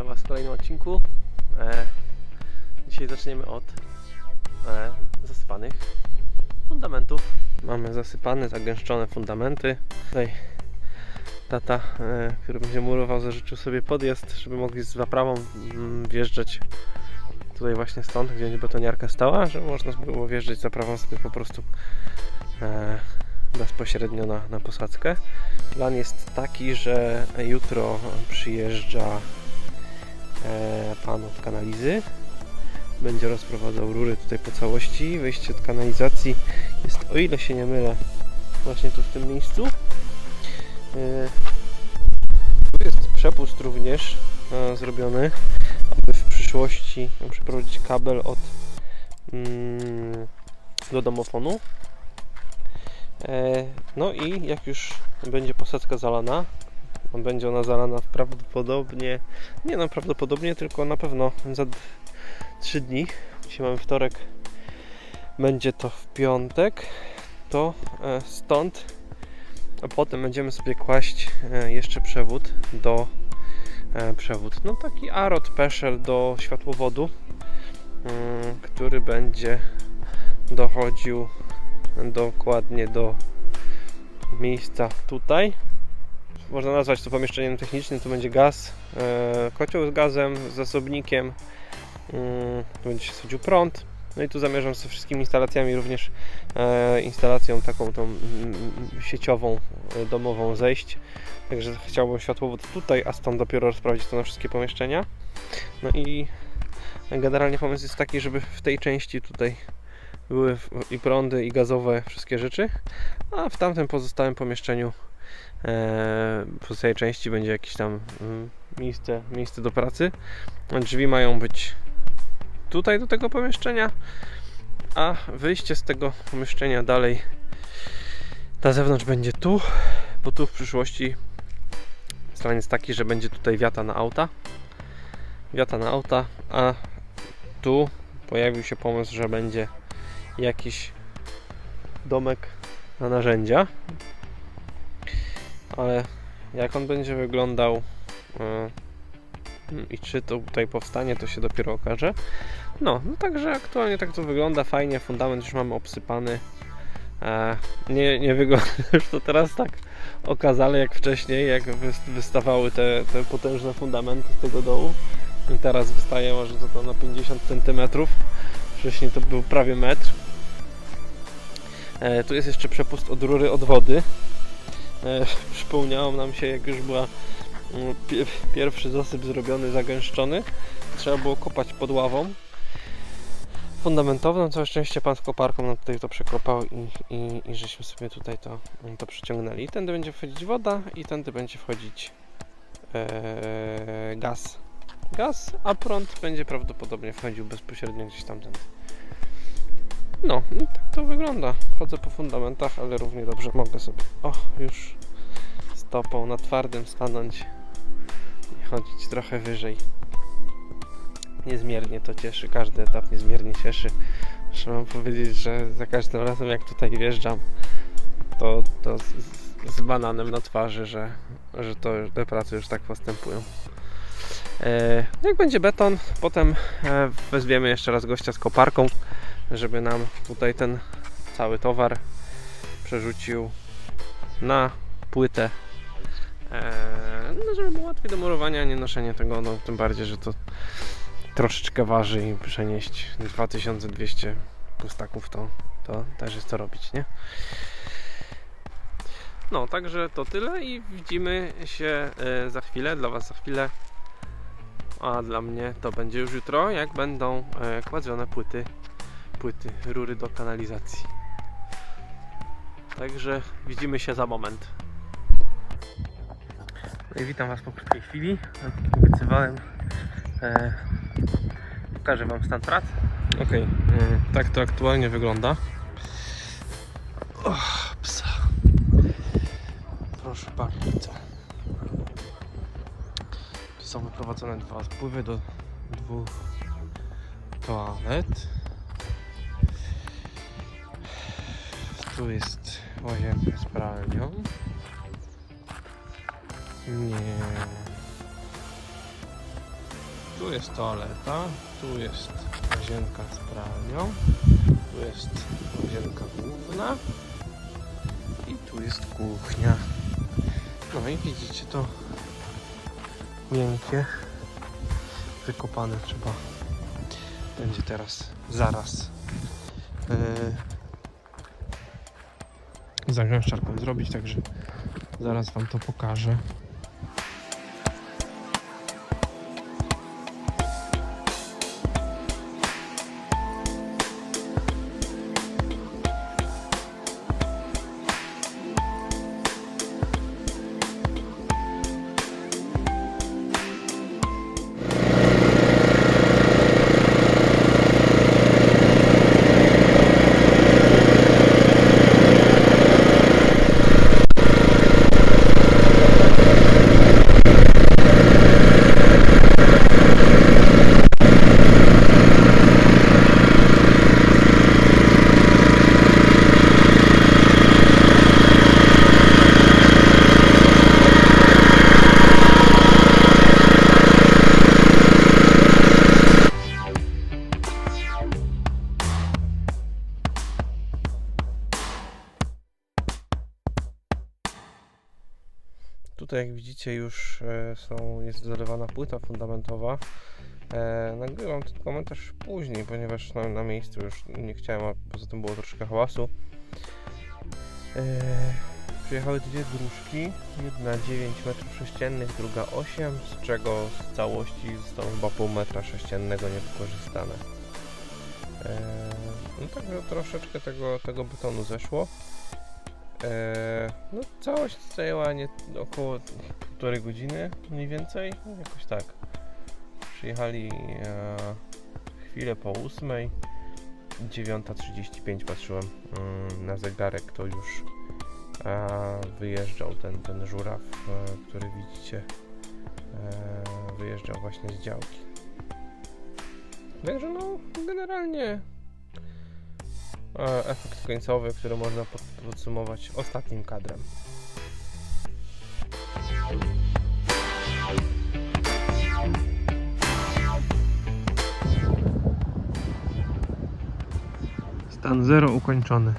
Witam Was w kolejnym odcinku. E, dzisiaj zaczniemy od e, zasypanych fundamentów. Mamy zasypane, zagęszczone fundamenty. Tutaj tata, e, który będzie murował, zażyczył sobie podjazd, żeby mogli z zaprawą mm, wjeżdżać tutaj właśnie stąd, gdzie betoniarka stała, żeby można było wjeżdżać zaprawą sobie po prostu e, bezpośrednio na, na posadzkę. Plan jest taki, że jutro przyjeżdża pan od kanalizy. Będzie rozprowadzał rury tutaj po całości. Wyjście od kanalizacji jest, o ile się nie mylę, właśnie tu w tym miejscu. E, tu jest przepust również e, zrobiony, aby w przyszłości przeprowadzić kabel od mm, do domofonu. E, No i jak już będzie posadzka zalana, będzie ona zalana prawdopodobnie, nie no prawdopodobnie, tylko na pewno za 3 dni. Dzisiaj mamy wtorek, będzie to w piątek, to e, stąd a potem będziemy sobie kłaść e, jeszcze przewód do e, przewód, no taki Arot Peszel do światłowodu, mm, który będzie dochodził dokładnie do miejsca tutaj. Można nazwać to pomieszczeniem technicznym, tu będzie gaz, e, kocioł z gazem, z zasobnikiem, mm, tu będzie się sadził prąd. No i tu zamierzam ze wszystkimi instalacjami, również e, instalacją taką tą mm, sieciową, e, domową zejść. Także chciałbym światłowód tutaj, a stąd dopiero rozprawić to na wszystkie pomieszczenia. No i generalnie pomysł jest taki, żeby w tej części tutaj były i prądy, i gazowe, wszystkie rzeczy, a w tamtym pozostałym pomieszczeniu w pozostałej części będzie jakieś tam mm, miejsce, miejsce do pracy. Drzwi mają być tutaj do tego pomieszczenia, a wyjście z tego pomieszczenia dalej na zewnątrz będzie tu, bo tu w przyszłości plan jest taki, że będzie tutaj wiata na auta. Wiata na auta, a tu pojawił się pomysł, że będzie jakiś domek na narzędzia. Ale jak on będzie wyglądał e, i czy to tutaj powstanie, to się dopiero okaże. No, no także aktualnie tak to wygląda. Fajnie, fundament już mamy obsypany. E, nie, nie wygląda już to teraz tak okazale jak wcześniej, jak wys- wystawały te, te potężne fundamenty z tego dołu. I teraz wystaje może to, to na 50 cm. Wcześniej to był prawie metr. E, tu jest jeszcze przepust od rury od wody. E, przypomniało nam się, jak już była mm, pie, pierwszy zasyp zrobiony, zagęszczony. Trzeba było kopać pod ławą fundamentową. Całe szczęście pan z koparką nam tutaj to przekopał i, i, i żeśmy sobie tutaj to, to przyciągnęli. Tędy będzie wchodzić woda i tędy będzie wchodzić e, gaz. Gaz, a prąd będzie prawdopodobnie wchodził bezpośrednio gdzieś tamtędy. No, i tak to wygląda. Chodzę po fundamentach, ale równie dobrze mogę sobie, o, już stopą na twardym stanąć i chodzić trochę wyżej. Niezmiernie to cieszy, każdy etap niezmiernie cieszy. Muszę wam powiedzieć, że za każdym razem jak tutaj wjeżdżam, to, to z, z- z bananem na twarzy, że, że to, te prace już tak postępują. E, jak będzie beton, potem e, wezwiemy jeszcze raz gościa z koparką, żeby nam tutaj ten cały towar przerzucił na płytę. E, no, żeby było łatwiej do murowania, nie noszenie tego, no, tym bardziej, że to troszeczkę waży i przenieść 2200 pustaków, to, to też jest to robić, nie? No, także to tyle i widzimy się e, za chwilę, dla Was za chwilę, a dla mnie to będzie już jutro, jak będą e, kładzione płyty, płyty, rury do kanalizacji. Także widzimy się za moment. No i witam Was po krótkiej chwili. Jak Obiecywałem, e, pokażę Wam stan prac. Ok, tak to aktualnie wygląda. Och, psa. Proszę bardzo. Tu są wyprowadzone dwa spływy do dwóch toalet. Tu jest łazienka z pralnią. Nie. Tu jest toaleta, tu jest łazienka z pralnią, tu jest łazienka główna i tu jest kuchnia. No i widzicie to miękkie, wykopane trzeba będzie teraz, zaraz yy, zagęszczarką zrobić, także zaraz Wam to pokażę. Tutaj jak widzicie już e, są, jest zalewana płyta fundamentowa. E, nagrywam ten komentarz później, ponieważ no, na miejscu już nie chciałem, a poza tym było troszkę hałasu. E, przyjechały dwie dróżki, jedna 9 m3, druga 8, z czego z całości zostało chyba pół metra sześciennego niewykorzystane. E, no także troszeczkę tego, tego betonu zeszło. Eee, no całość zajęła nie, około półtorej godziny mniej więcej, no, jakoś tak. Przyjechali e, chwilę po ósmej, 9.35 patrzyłem mm, na zegarek, to już e, wyjeżdżał ten, ten żuraw, e, który widzicie, e, wyjeżdżał właśnie z działki. Także no, generalnie efekt końcowy, który można pod, podsumować ostatnim kadrem. Stan 0 ukończony.